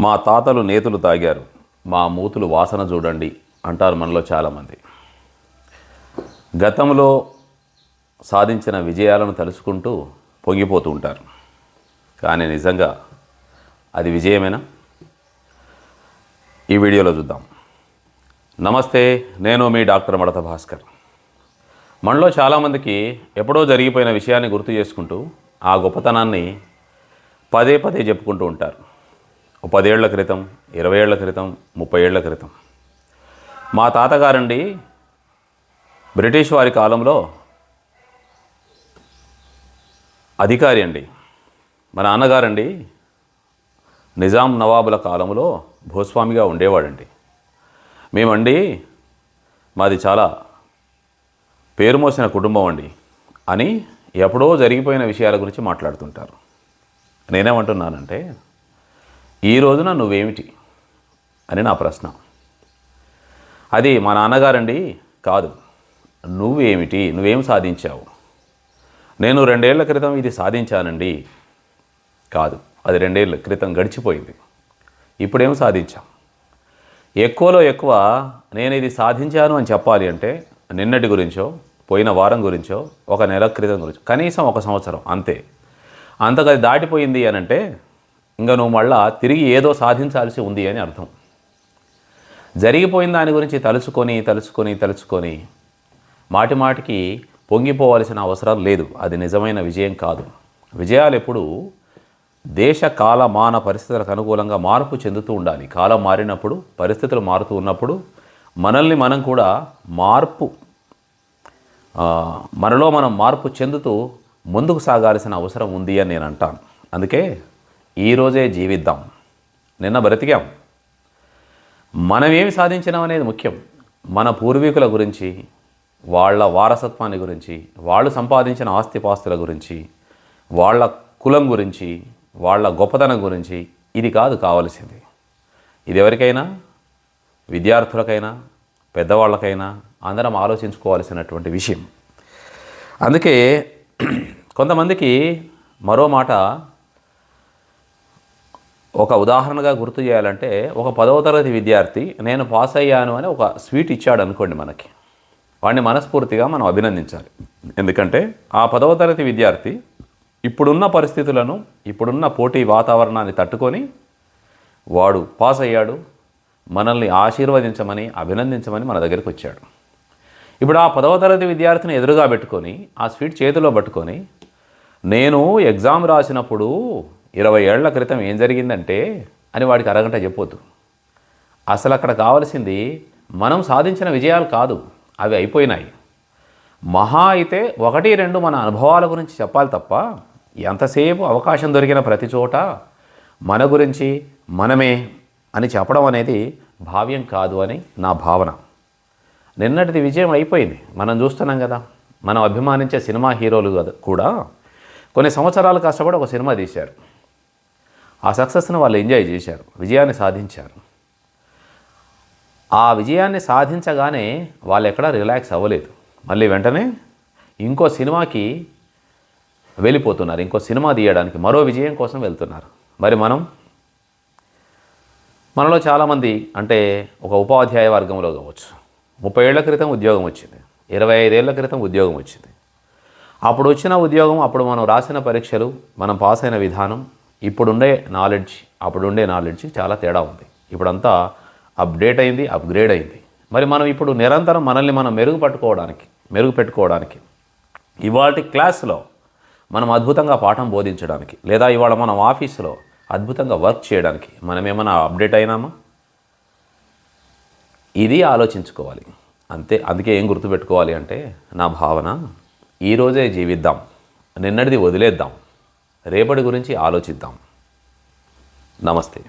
మా తాతలు నేతులు తాగారు. మా మూతులు వాసన చూడండి అంటారు మనలో చాలామంది. గతంలో సాధించిన విజయాలను తలుచుకుంటూ పొంగిపోతూ ఉంటారు. కానీ నిజంగా అది విజయమేనా? ఈ వీడియోలో చూద్దాం. నమస్తే నేను మీ డాక్టర్ మడత భాస్కర్. మనలో చాలామందికి ఎప్పుడో జరిగిపోయిన విషయాన్ని గుర్తు చేసుకుంటూ ఆ గొప్పతనాన్ని పదే పదే చెప్పుకుంటూ ఉంటారు. ఓ పదేళ్ళ క్రితం ఇరవై ఏళ్ళ క్రితం ముప్పై ఏళ్ళ క్రితం. మా తాతగారండి బ్రిటిష్ వారి కాలంలో అధికారి అండి. మా నాన్నగారండి నిజాం నవాబుల కాలంలో భూస్వామిగా ఉండేవాడండి. మేమండి మాది చాలా పేరు మోసిన కుటుంబం అండి అని ఎప్పుడో జరిగిపోయిన విషయాల గురించి మాట్లాడుతుంటారు. నేనేమంటున్నానంటే ఈ రోజున నువ్వేమిటి అని నా ప్రశ్న. అది మా నాన్నగారండి కాదు. నువ్వేమిటి? నువ్వేం సాధించావు? నేను రెండేళ్ళ క్రితం ఇది సాధించానండి. కాదు అది రెండేళ్ళ క్రితం గడిచిపోయింది. ఇప్పుడేం సాధించాం? ఎక్కువలో ఎక్కువ నేను ఇది సాధించాను అని చెప్పాలి అంటే నిన్నటి గురించో పోయిన వారం గురించో ఒక నెల క్రితం గురించో కనీసం ఒక సంవత్సరం అంతే. అంతకది దాటిపోయింది అని అంటే ఇంకా నువ్వు మళ్ళా తిరిగి ఏదో సాధించాల్సి ఉంది అని అర్థం. జరిగిపోయిన దాని గురించి తలుచుకొని తలుచుకొని తలుచుకొని మాటి మాటికి పొంగిపోవాల్సిన అవసరం లేదు. అది నిజమైన విజయం కాదు. విజయాలు ఎప్పుడు దేశ కాల మాన పరిస్థితులకు అనుకూలంగా మార్పు చెందుతూ ఉండాలి. కాలం మారినప్పుడు పరిస్థితులు మారుతూ ఉన్నప్పుడు మనల్ని మనం కూడా మార్పు మనలో మనం మార్పు చెందుతూ ముందుకు సాగాల్సిన అవసరం ఉంది అని నేను అంటాను. అందుకే ఈరోజే జీవిద్దాం. నిన్న బ్రతికాం. మనం ఏమి సాధించినాం అనేది ముఖ్యం. మన పూర్వీకుల గురించి వాళ్ళ వారసత్వాన్ని గురించి వాళ్ళు సంపాదించిన ఆస్తిపాస్తుల గురించి వాళ్ళ కులం గురించి వాళ్ళ గొప్పతనం గురించి ఇది కాదు కావలసింది. ఇది ఎవరికైనా విద్యార్థులకైనా? పెద్దవాళ్ళకైనా? అందరం ఆలోచించుకోవాల్సినటువంటి విషయం. అందుకే కొంతమందికి మరో మాట ఒక ఉదాహరణగా గుర్తు చేయాలంటే ఒక పదవ తరగతి విద్యార్థి నేను పాస్ అయ్యాను అని ఒక స్వీట్ ఇచ్చాడు అనుకోండి మనకి. వాడిని మనస్ఫూర్తిగా మనం అభినందించాలి. ఎందుకంటే ఆ పదవ తరగతి విద్యార్థి ఇప్పుడున్న పరిస్థితులను ఇప్పుడున్న పోటీ వాతావరణాన్ని తట్టుకొని వాడు పాస్ అయ్యాడు మనల్ని ఆశీర్వదించమని అభినందించమని మన దగ్గరికి వచ్చాడు. ఇప్పుడు ఆ పదవ తరగతి విద్యార్థిని ఎదురుగా పెట్టుకొని ఆ స్వీట్ చేతిలో పట్టుకొని నేను ఎగ్జామ్ రాసినప్పుడు ఇరవై ఏళ్ళ క్రితం ఏం జరిగిందంటే అని వాడికి అరగంట చెప్పొద్దు. అసలు అక్కడ కావాల్సింది మనం సాధించిన విజయాలు కాదు అవి అయిపోయినాయి. మహా అయితే ఒకటి రెండు మన అనుభవాల గురించి చెప్పాలి తప్ప ఎంతసేపు అవకాశం దొరికిన ప్రతి చోట మన గురించి మనమే అని చెప్పడం అనేది భావ్యం కాదు అని నా భావన. నిన్నటిది విజయం అయిపోయింది. మనం చూస్తున్నాం కదా మనం అభిమానించే సినిమా హీరోలు కూడా. కొన్ని సంవత్సరాలు కష్టపడి ఒక సినిమా తీశారు. ఆ సక్సెస్ను వాళ్ళు ఎంజాయ్ చేశారు విజయాన్ని సాధించారు. ఆ విజయాన్ని సాధించగానే వాళ్ళు ఎక్కడా రిలాక్స్ అవ్వలేదు. మళ్ళీ వెంటనే ఇంకో సినిమాకి వెళ్ళిపోతున్నారు ఇంకో సినిమా తీయడానికి మరో విజయం కోసం వెళ్తున్నారు. మరి మనం? మనలో చాలామంది అంటే ఒక ఉపాధ్యాయ వర్గంలో కావచ్చు. ముప్పై ఏళ్ళ క్రితం ఉద్యోగం వచ్చింది ఇరవై ఐదేళ్ళ క్రితం ఉద్యోగం వచ్చింది. అప్పుడు వచ్చిన ఉద్యోగం అప్పుడు మనం రాసిన పరీక్షలు మనం పాస్ అయిన విధానం ఇప్పుడుండే నాలెడ్జ్ అప్పుడుండే నాలెడ్జ్ చాలా తేడా ఉంది. ఇప్పుడంతా అప్డేట్ అయింది అప్గ్రేడ్ అయింది. మరి మనం ఇప్పుడు నిరంతరం మనల్ని మనం మెరుగుపట్టుకోవడానికి మెరుగుపెట్టుకోవడానికి ఇవాటి క్లాస్లో మనం అద్భుతంగా పాఠం బోధించడానికి లేదా ఇవాళ మనం ఆఫీసులో అద్భుతంగా వర్క్ చేయడానికి మనం ఏమైనా అప్డేట్ అయినామా? ఇది ఆలోచించుకోవాలి. అంతే అందుకే ఏం గుర్తుపెట్టుకోవాలి అంటే నా భావన ఈరోజే జీవిద్దాం. నిన్నటిది వదిలేద్దాం. రేపటి గురించి ఆలోచిద్దాం. నమస్తే.